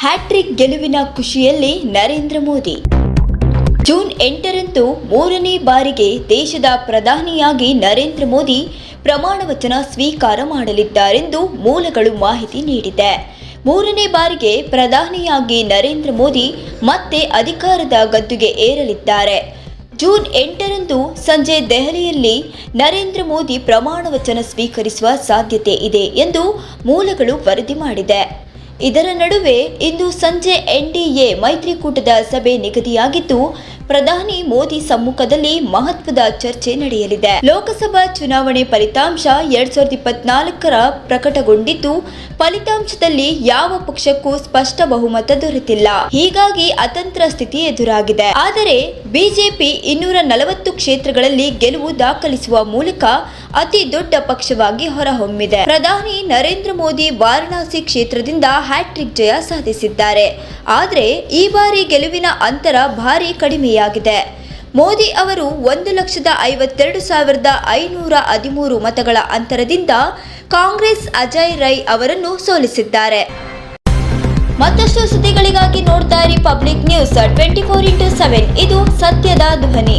Hat trick ಗೆಲುವಿನ ಖುಷಿಯಲ್ಲಿ Narendra Modi. June ಎಂಟರಂದು ಮೂರನೇ ಬಾರಿಗೆ ದೇಶದ ಪ್ರಧಾನಿಯಾಗಿ ನರೇಂದ್ರ ಮೋದಿ ಪ್ರಮಾಣ ವಚನ ಸ್ವೀಕಾರ ಮಾಡಲಿದ್ದಾರೆಂದು ಮೂಲಗಳು ಮಾಹಿತಿ ನೀಡಿದೆ. ಮೂರನೇ ಬಾರಿಗೆ ಪ್ರಧಾನಿಯಾಗಿ ನರೇಂದ್ರ ಮೋದಿ ಮತ್ತೆ ಅಧಿಕಾರದ ಗದ್ದುಗೆ ಏರಲಿದ್ದಾರೆ. ಜೂನ್ ಎಂಟರಂದು ಸಂಜೆ ದೆಹಲಿಯಲ್ಲಿ ನರೇಂದ್ರ ಮೋದಿ ಪ್ರಮಾಣ ವಚನ ಸ್ವೀಕರಿಸುವ ಸಾಧ್ಯತೆ ಇದೆ ಎಂದು ಮೂಲಗಳು ವರದಿ ಮಾಡಿದೆ. ಇದರ ನಡುವೆ ಇಂದು ಸಂಜೆ ಎನ್ಡಿಎ ಮೈತ್ರಿಕೂಟದ ಸಭೆ ನಿಗದಿಯಾಗಿದ್ದು, ಪ್ರಧಾನಿ ಮೋದಿ ಸಮ್ಮುಖದಲ್ಲಿ ಮಹತ್ವದ ಚರ್ಚೆ ನಡೆಯಲಿದೆ. ಲೋಕಸಭಾ ಚುನಾವಣೆ ಫಲಿತಾಂಶ ಎರಡ್ ಸಾವಿರದ ಇಪ್ಪತ್ನಾಲ್ಕರ ಪ್ರಕಟಗೊಂಡಿದ್ದು, ಫಲಿತಾಂಶದಲ್ಲಿ ಯಾವ ಪಕ್ಷಕ್ಕೂ ಸ್ಪಷ್ಟ ಬಹುಮತ ದೊರೆತಿಲ್ಲ. ಹೀಗಾಗಿ ಅತಂತ್ರ ಸ್ಥಿತಿ ಎದುರಾಗಿದೆ. ಆದರೆ, ಬಿಜೆಪಿ ಇನ್ನೂರ ನಲವತ್ತು ಕ್ಷೇತ್ರಗಳಲ್ಲಿ ಗೆಲುವು ದಾಖಲಿಸುವ ಮೂಲಕ ಅತಿ ದೊಡ್ಡ ಪಕ್ಷವಾಗಿ ಹೊರಹೊಮ್ಮಿದೆ. ಪ್ರಧಾನಿ ನರೇಂದ್ರ ಮೋದಿ ವಾರಣಾಸಿ ಕ್ಷೇತ್ರದಿಂದ ಹ್ಯಾಟ್ರಿಕ್ ಜಯ ಸಾಧಿಸಿದ್ದಾರೆ. ಆದರೆ ಈ ಬಾರಿ ಗೆಲುವಿನ ಅಂತರ ಭಾರಿ ಕಡಿಮೆಯಾಗಿದೆ. ಮೋದಿ ಅವರು ಒಂದು ಲಕ್ಷದ ಐವತ್ತೆರಡು ಸಾವಿರದ ಐನೂರ ಹದಿಮೂರು ಮತಗಳ ಅಂತರದಿಂದ ಕಾಂಗ್ರೆಸ್ ಅಜಯ್ ರೈ ಅವರನ್ನು ಸೋಲಿಸಿದ್ದಾರೆ. ಮತ್ತಷ್ಟು ಸುದ್ದಿಗಳಿಗಾಗಿ ನೋಡ್ತಾ ಇರಿ public news twenty four into seven. ಇದು ಸತ್ಯದ ಧ್ವನಿ.